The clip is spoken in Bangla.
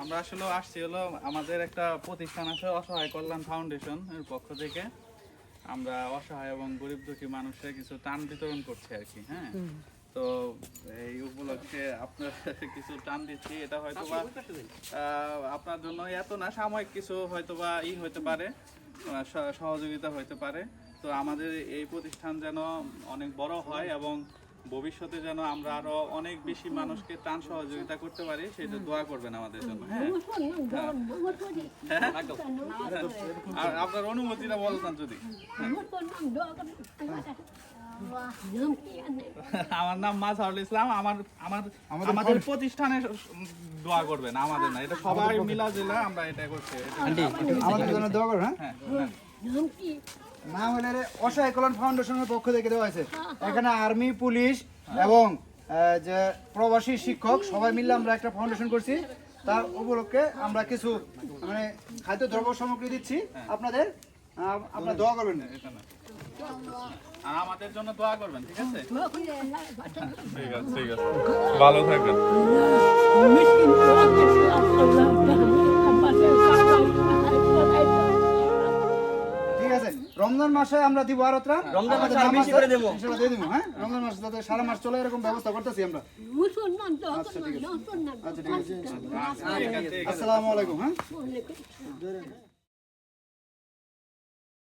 আমরা আসলে আসছি হলো আমাদের একটা প্রতিষ্ঠান আছে অসহায় কল্যাণ ফাউন্ডেশন এর পক্ষ থেকে। আমরা অসহায় এবং গরিব দুঃখী মানুষের কিছু টান বিতরণ করছি আর কি হ্যাঁ? তো এই উপলক্ষে আপনার কিছু টান দিচ্ছি এটা হয়তো বা আহ, আপনার জন্য এত না সাময়িক কিছু হয়তো বা ই হতে পারে স- সহযোগিতা হতে পারে। তো আমাদের এই প্রতিষ্ঠান যেন অনেক বড় হয় এবং ভবিষ্যতে যেন আমরা আরও অনেক বেশি মানুষকে ত্রাণ সহযোগিতা করতে পারি সেটা দোয়া করবেন আমাদের জন্য। হ্যাঁ। আর আপনার অনুমতিটা বলতাম যদি। আমার নাম মাঝহারুল ইসলাম আমার আমার আমাদের প্রতিষ্ঠানে দোয়া করবেন আমাদের না এটা সবাই মিলা জেলা আমরা এটা করছি আমাদের জন্য দোয়া করো হ্যাঁ। হ্যাঁ হ্যাঁ। নাম হলে রে অসহায় কল্যাণ ফাউন্ডেশনের পক্ষ থেকে দেওয়া হয়েছে। এখানে আর্মি পুলিশ এবং যে প্রবাসী শিক্ষক সবাই মিলে আমরা একটা ফাউন্ডেশন করছি। তার উপলক্ষে আমরা কিছু মানে খাদ্য দ্রব্য সামগ্রী দিচ্ছি। আপনাদের আপনারা দোয়া করবেন। না। আমাদের জন্য দোয়া করবেন ঠিক আছে? ঠিক আছে ঠিক আছে। ভালো থাকবেন। রমজান মাসে আমরা দিব আর ত্রাণ রমজান মাসে আমি আরও নাম বেশি করে দেবো। ইনশাআল্লাহ দিয়ে দিব হ্যাঁ? রমজান মাসে যাতে সারা মাস চলে এরকম ব্যবস্থা করতেছি আমরা। মুসলমান আচ্ছা ঠিক আছে। ঠিক আছে। ঠিক আছে। আসসালামু আলাইকুম হ্যাঁ?